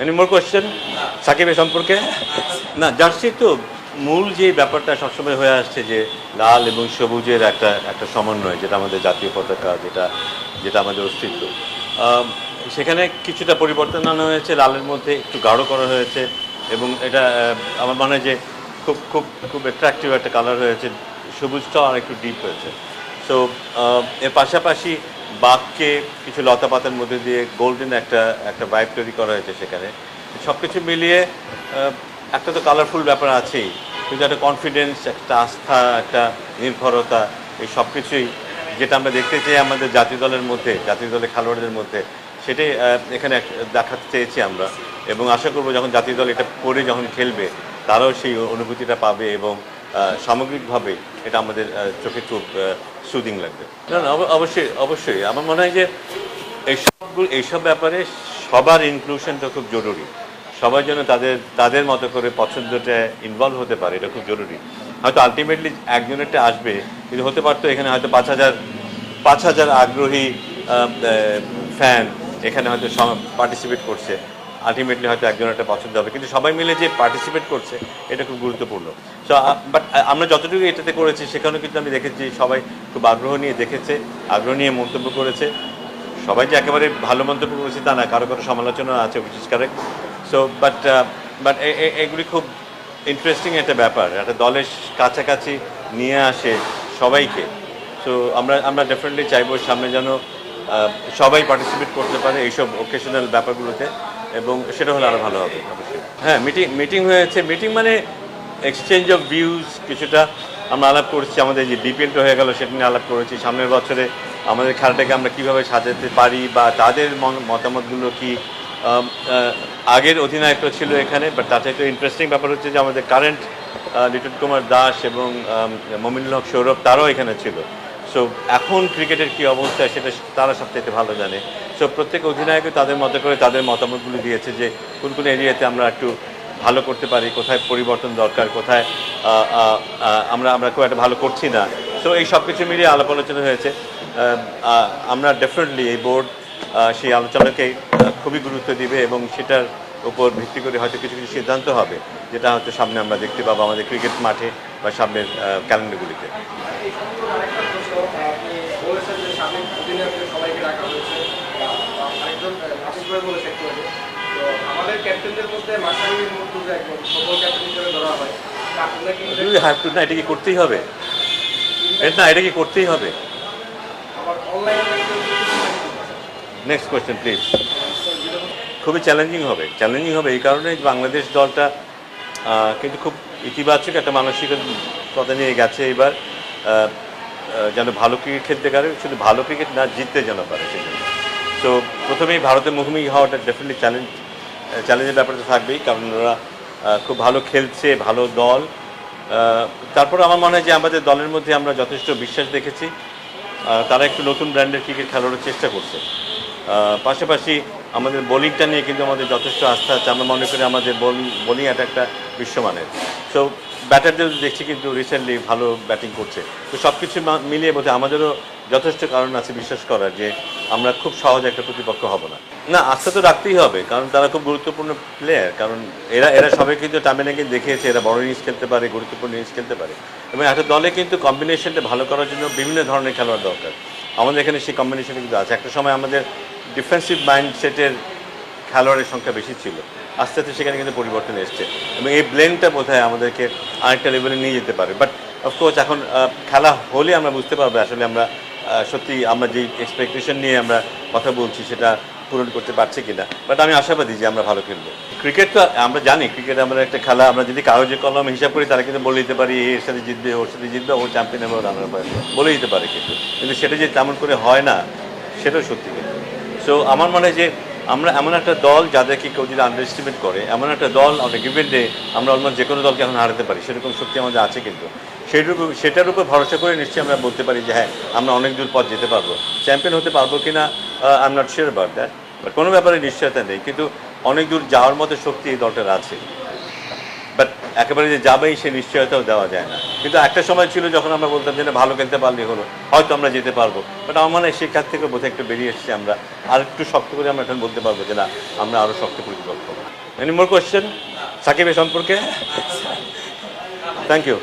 Any more question সাকিবের সম্পর্কে? না, জার্সি তো মূল যে ব্যাপারটা সবসময় হয়ে আসছে যে লাল এবং সবুজের একটা একটা সমন্বয়, যেটা আমাদের জাতীয় পতাকা, যেটা যেটা আমাদের অস্তিত্ব। সেখানে কিছুটা পরিবর্তন আনা হয়েছে, লালের মধ্যে একটু গাঢ় করা হয়েছে, এবং এটা আমার মনে হয় যে খুব খুব খুব অ্যাট্রাকটিভ একটা কালার হয়েছে, সবুজটাও আর একটু ডিপ হয়েছে সো এর পাশাপাশি বাঘকে কিছু লতা পাতার মধ্যে দিয়ে গোল্ডেন একটা একটা ভাইব তৈরি করা হয়েছে সেখানে। সব কিছু মিলিয়ে একটা তো কালারফুল ব্যাপার আছেই, কিন্তু একটা কনফিডেন্স একটা আস্থা, একটা নির্ভরতা, এই সব কিছুই যেটা আমরা দেখতে চাই আমাদের জাতীয় দলের মধ্যে, জাতীয় দলের খেলোয়াড়দের মধ্যে, সেটাই এখানে দেখাতে চেয়েছি আমরা। এবং আশা করব যখন জাতীয় দল এটা পরে যখন খেলবে, তারাও সেই অনুভূতিটা পাবে এবং সামগ্রিকভাবে এটা আমাদের চোখে খুব সুদিং লাগবে। না না অবশ্যই অবশ্যই। আমার মনে হয় যে এইসবগুলো, এইসব ব্যাপারে সবার ইনক্লুশনটা খুব জরুরি। সবাই যেন তাদের তাদের মতো করে পছন্দটা ইনভলভ হতে পারে, এটা খুব জরুরি। হয়তো আলটিমেটলি একজনেরটা আসবে, কিন্তু হতে পারতো এখানে হয়তো পাঁচ হাজার পাঁচ হাজার আগ্রহী ফ্যান এখানে হয়তো পার্টিসিপেট করছে। আলটিমেটলি হয়তো একজন একটা পছন্দ হবে। কিন্তু সবাই মিলে যে পার্টিসিপেট করছে, এটা খুব গুরুত্বপূর্ণ। সো বাট আমরা যতটুকু এটাতে করেছি, সেখানেও কিন্তু আমি দেখেছি সবাই খুব আগ্রহ নিয়ে দেখেছে, আগ্রহ নিয়ে মন্তব্য করেছে। সবাই যে একেবারে ভালো মন্তব্য করেছে তা না, কারও কারও সমালোচনা আছে is correct so but but এগুলি খুব ইন্টারেস্টিং একটা ব্যাপার, একটা দলের কাছাকাছি নিয়ে আসে সবাইকে। সো আমরা আমরা ডেফিনেটলি চাইব সামনে যেন সবাই পার্টিসিপেট করতে পারে এইসব ওকেশনাল ব্যাপারগুলোতে। এবং সেটা হলে আরও ভালো হবে হ্যাঁ মিটিং মিটিং হয়েছে। মিটিং মানে এক্সচেঞ্জ অফ ভিউজ কিছুটা আমরা আলাপ করেছি। আমাদের যে বিপিএলটা হয়ে গেল, সেটা নিয়ে আলাপ করেছি। সামনের বছরে আমাদের খেলাটাকে আমরা কীভাবে সাজাতে পারি বা তাদের মতামতগুলো কি আগের অধিনায়করা ছিল এখানে বাট তাতে একটু ইন্টারেস্টিং ব্যাপার হচ্ছে যে আমাদের কারেন্ট লিটন কুমার দাস এবং মমিনুল হক সৌরভ তারাও এখানে ছিল। সো এখন ক্রিকেটের কি অবস্থা সেটা তারা সবচেয়ে ভালো জানে। সো প্রত্যেক অধিনায়কই তাদের মতো করে তাদের মতামতগুলো দিয়েছে যে, কোন কোন এরিয়াতে আমরা একটু ভালো করতে পারি, কোথায় পরিবর্তন দরকার, কোথায় আমরা আমরা খুব একটা ভালো করছি না। সো এই সব কিছু মিলিয়ে আলাপ আলোচনা হয়েছে। আমরা ডেফিনেটলি এই বোর্ড সেই আলোচনাকে খুবই গুরুত্ব দিবে এবং সেটার উপর ভিত্তি করে হয়তো কিছু কিছু সিদ্ধান্ত হবে, যেটা হয়তো সামনে আমরা দেখতে পাবো আমাদের ক্রিকেট মাঠে বা সামনের ক্যালেন্ডারগুলিতে এই সংখ্যার আরেকটা প্রশ্ন আপনি বলেছেন যে স্বাধীন অধিনায়কদের সবাইকে ডাকা হয়েছে। আরেকজন আশিস ভাই বলেছে একটু আগে তো আমাদের ক্যাপ্টেনদের মধ্যে মাসারুল মুর্তুজা একজন সফল ক্যাপ্টেন হিসেবে ধরা হয় তা আপনারা কি হ্যাভ টু না এটা কি করতেই হবে? না এটা কি করতেই হবে? নেক্সট কোয়েশ্চেন প্লিজ খুবই চ্যালেঞ্জিং হবে চ্যালেঞ্জিং হবে এই কারণে যে বাংলাদেশ দলটা কিন্তু খুব ইতিবাচক একটা মানসিকতা নিয়ে গেছে এবার। যেন ভালো ক্রিকেট খেলতে পারে, শুধু ভালো ক্রিকেট না, জিততে যেন পারে সেজন্য। তো প্রথমেই ভারতের মুখোমুখি হওয়াটা ডেফিনেটলি চ্যালেঞ্জ চ্যালেঞ্জের ব্যাপারটা থাকবেই, কারণ ওরা খুব ভালো খেলছে, ভালো দল। তারপর আমার মনে হয় যে আমাদের দলের মধ্যে আমরা যথেষ্ট বিশ্বাস দেখেছি। তারা একটু নতুন ব্র্যান্ডের ক্রিকেট খেলানোর চেষ্টা করছে। পাশাপাশি আমাদের বোলিংটা নিয়ে কিন্তু আমাদের যথেষ্ট আস্থা আছে। আমরা মনে করি আমাদের বোলিং বোলিং অ্যাটাকটা বিশ্বমানের। সো ব্যাটারদের দেখছি কিন্তু রিসেন্টলি ভালো ব্যাটিং করছে। তো সব কিছু মিলিয়ে বোধ আমাদেরও যথেষ্ট কারণ আছে বিশ্বাস করার যে আমরা খুব সহজ একটা প্রতিপক্ষ হব না। না, আস্থা তো রাখতেই হবে, কারণ তারা খুব গুরুত্বপূর্ণ প্লেয়ার কারণ এরা এরা সবাই কিন্তু টামিনাকে দেখিয়েছে, এরা বড় ইনিংস খেলতে পারে, গুরুত্বপূর্ণ ইনিংস খেলতে পারে। এবং একটা দলে কিন্তু কম্বিনেশনটা ভালো করার জন্য বিভিন্ন ধরনের খেলোয়াড় দরকার। আমাদের এখানে সেই কম্বিনেশন কিন্তু আছে। একটা সময় আমাদের ডিফেন্সিভ মাইন্ডসেটের খেলোয়াড়ের সংখ্যা বেশি ছিল। আস্তে আস্তে সেখানে কিন্তু পরিবর্তন এসছে। এবং এই ব্লেন্ডটা বোধ হয় আমাদেরকে আরেকটা লেভেলে নিয়ে যেতে পারে বাট অফকোর্স এখন খেলা হলে আমরা বুঝতে পারব আসলে আমরা সত্যি আমরা যেই এক্সপেকটেশন নিয়ে আমরা কথা বলছি সেটা পূরণ করতে পারছি কিনা। বাট আমি আশাবাদী যে আমরা ভালো খেলব। ক্রিকেট তো আমরা জানি ক্রিকেট আমরা একটা খেলা। আমরা যদি কাগজে কলম হিসাব করি, তারা কিন্তু বলে দিতে পারি এর সাথে জিতবে, ওর সাথে জিতবে, ও চ্যাম্পিয়ন হবে পাবে বলে দিতে পারে কিন্তু। কিন্তু সেটা যে তেমন করে হয় না, সেটাও সত্যি কিন্তু। সো আমার মনে হয় যে আমরা এমন একটা দল যাদেরকে কেউ যদি আন্ডার এস্টিমেট করে, এমন একটা দল আমরা গিভেন ডে আমরা অলমোস্ট যে কোনো দলকে এখন হারাতে পারি, সেরকম শক্তি আমাদের আছে কিন্তু। সেটুকু সেটার উপর ভরসা করে নিশ্চয়ই আমরা বলতে পারি যে হ্যাঁ আমরা অনেক দূর পথ যেতে পারব। চ্যাম্পিয়ন হতে পারব কি না I am not sure about that but কোনো ব্যাপারে নিশ্চয়তা নেই। কিন্তু অনেক দূর যাওয়ার মতো শক্তি এই দলটার আছে। একেবারে যে যাবেই সে নিশ্চয়তাও দেওয়া যায় না। কিন্তু একটা সময় ছিল যখন আমরা বলতাম যে, না, ভালো খেলতে পারলে হলো, হয়তো আমরা যেতে পারব। বাট আমার মানে সেই কাজ থেকে বোধহয় একটু বেরিয়ে এসেছি আমরা। আর একটু শক্ত করে আমরা এখন বলতে পারব যে, না, আমরা আরও শক্ত প্রতিপক্ষ এনি মোর কোয়েশ্চেন সাকিবের সম্পর্কে? Thank you